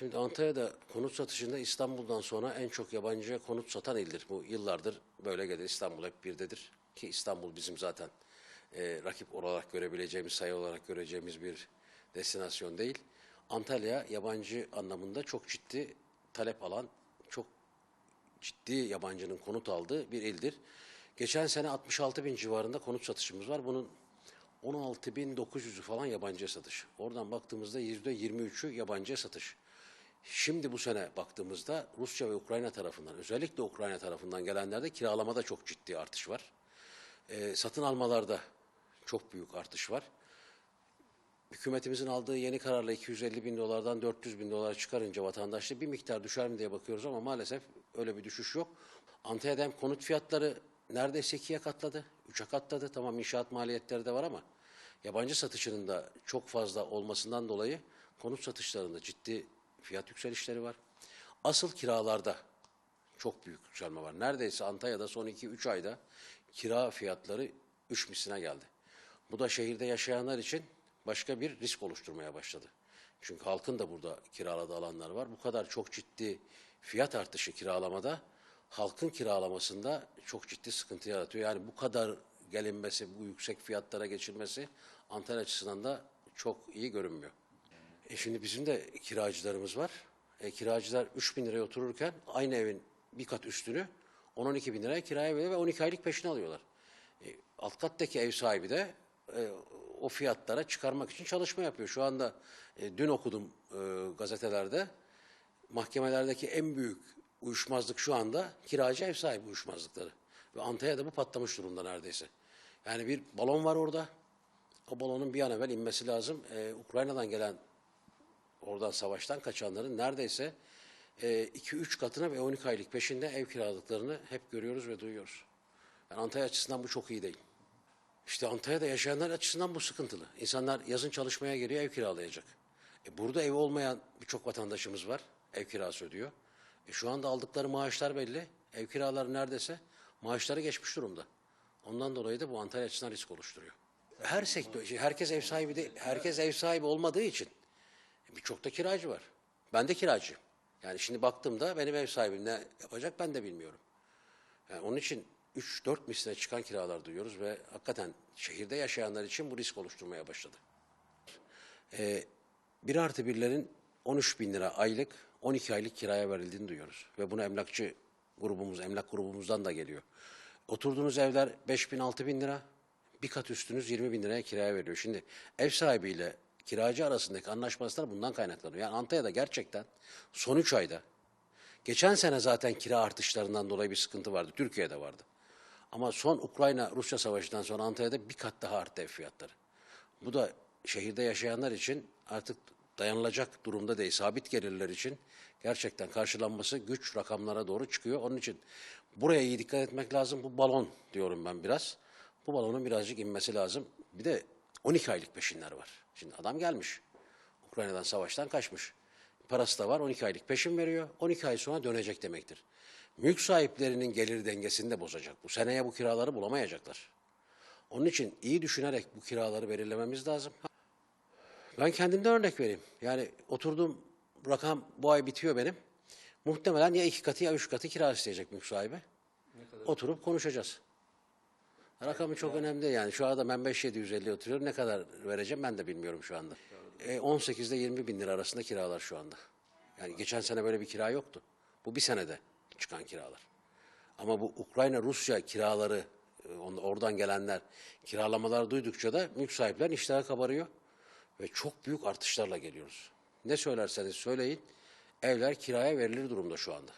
Şimdi Antalya'da konut satışında İstanbul'dan sonra en çok yabancıya konut satan ildir. Bu yıllardır böyle gelir. İstanbul hep birdedir. Ki İstanbul bizim zaten e, rakip olarak görebileceğimiz, sayı olarak göreceğimiz bir destinasyon değil. Antalya yabancı anlamında çok ciddi talep alan, çok ciddi yabancının konut aldığı bir ildir. Geçen sene 66 bin civarında konut satışımız var. Bunun 16.900'ü falan yabancıya satış. Oradan baktığımızda %23'ü yabancıya satış. Şimdi bu sene baktığımızda Rusya ve Ukrayna tarafından, özellikle Ukrayna tarafından gelenlerde kiralamada çok ciddi artış var. Ee, satın almalarda çok büyük artış var. Hükümetimizin aldığı yeni kararla 250 bin dolardan 400 bin dolara çıkarınca vatandaşta bir miktar düşer mi diye bakıyoruz ama maalesef öyle bir düşüş yok. Antalya'da konut fiyatları neredeyse ikiye katladı, üçe katladı. Tamam inşaat maliyetleri de var ama yabancı satışının da çok fazla olmasından dolayı konut satışlarında ciddi fiyat yükselişleri var. Asıl kiralarda çok büyük yükselme var. Neredeyse Antalya'da son 2-3 ayda kira fiyatları 3 misline geldi. Bu da şehirde yaşayanlar için başka bir risk oluşturmaya başladı. Çünkü halkın da burada kiraladığı alanlar var. Bu kadar çok ciddi fiyat artışı kiralamada halkın kiralamasında çok ciddi sıkıntı yaratıyor. Yani bu kadar gelinmesi, bu yüksek fiyatlara geçilmesi Antalya açısından da çok iyi görünmüyor. E şimdi bizim de kiracılarımız var. E, kiracılar 3 bin liraya otururken aynı evin bir kat üstünü 10-12 bin liraya kiraya veriyor ve 12 aylık peşini alıyorlar. E, alt kattaki ev sahibi de e, o fiyatlara çıkarmak için çalışma yapıyor. Şu anda e, dün okudum e, gazetelerde mahkemelerdeki en büyük uyuşmazlık şu anda kiracı ev sahibi uyuşmazlıkları. Ve Antalya'da bu patlamış durumda neredeyse. Yani bir balon var orada. O balonun bir an evvel inmesi lazım. Ee, Ukrayna'dan gelen oradan savaştan kaçanların neredeyse 2-3 katına ve 12 aylık peşinde ev kiraladıklarını hep görüyoruz ve duyuyoruz. Yani Antalya açısından bu çok iyi değil. İşte Antalya'da yaşayanlar açısından bu sıkıntılı. İnsanlar yazın çalışmaya geliyor, ev kiralayacak. E burada ev olmayan birçok vatandaşımız var. Ev kirası ödüyor. E şu anda aldıkları maaşlar belli. Ev kiraları neredeyse maaşları geçmiş durumda. Ondan dolayı da bu Antalya açısından risk oluşturuyor. Her sektör, herkes ev sahibi de, herkes ev sahibi olmadığı için birçok da kiracı var. Ben de kiracıyım. Yani şimdi baktığımda benim ev sahibim ne yapacak ben de bilmiyorum. Yani onun için 3-4 misline çıkan kiralar duyuyoruz ve hakikaten şehirde yaşayanlar için bu risk oluşturmaya başladı. Ee, bir artı birlerin 13 bin lira aylık, 12 aylık kiraya verildiğini duyuyoruz. Ve bunu emlakçı grubumuz, emlak grubumuzdan da geliyor. Oturduğunuz evler 5 bin, 6 bin lira, bir kat üstünüz 20 bin liraya kiraya veriyor. Şimdi ev sahibiyle kiracı arasındaki anlaşmazlıklar bundan kaynaklanıyor. Yani Antalya'da gerçekten son 3 ayda, geçen sene zaten kira artışlarından dolayı bir sıkıntı vardı. Türkiye'de vardı. Ama son Ukrayna-Rusya savaşından sonra Antalya'da bir kat daha arttı ev fiyatları. Bu da şehirde yaşayanlar için artık dayanılacak durumda değil. Sabit gelirler için gerçekten karşılanması güç rakamlara doğru çıkıyor. Onun için buraya iyi dikkat etmek lazım. Bu balon diyorum ben biraz. Bu balonun birazcık inmesi lazım. Bir de 12 aylık peşinler var. Şimdi adam gelmiş. Ukrayna'dan savaştan kaçmış. Parası da var 12 aylık peşin veriyor. 12 ay sonra dönecek demektir. Mülk sahiplerinin gelir dengesini de bozacak. Bu seneye bu kiraları bulamayacaklar. Onun için iyi düşünerek bu kiraları belirlememiz lazım. Ben kendimden örnek vereyim. Yani oturduğum rakam bu ay bitiyor benim. Muhtemelen ya iki katı ya üç katı kira isteyecek mülk sahibi. Oturup konuşacağız. Rakamı çok önemli değil yani. Şu anda ben 5750 oturuyorum. Ne kadar vereceğim ben de bilmiyorum şu anda. E, 18 ile 20 bin lira arasında kiralar şu anda. Yani geçen sene böyle bir kira yoktu. Bu bir senede çıkan kiralar. Ama bu Ukrayna-Rusya kiraları, e, oradan gelenler kiralamalar duydukça da mülk sahiplerin iştahı kabarıyor. Ve çok büyük artışlarla geliyoruz. Ne söylerseniz söyleyin evler kiraya verilir durumda şu anda.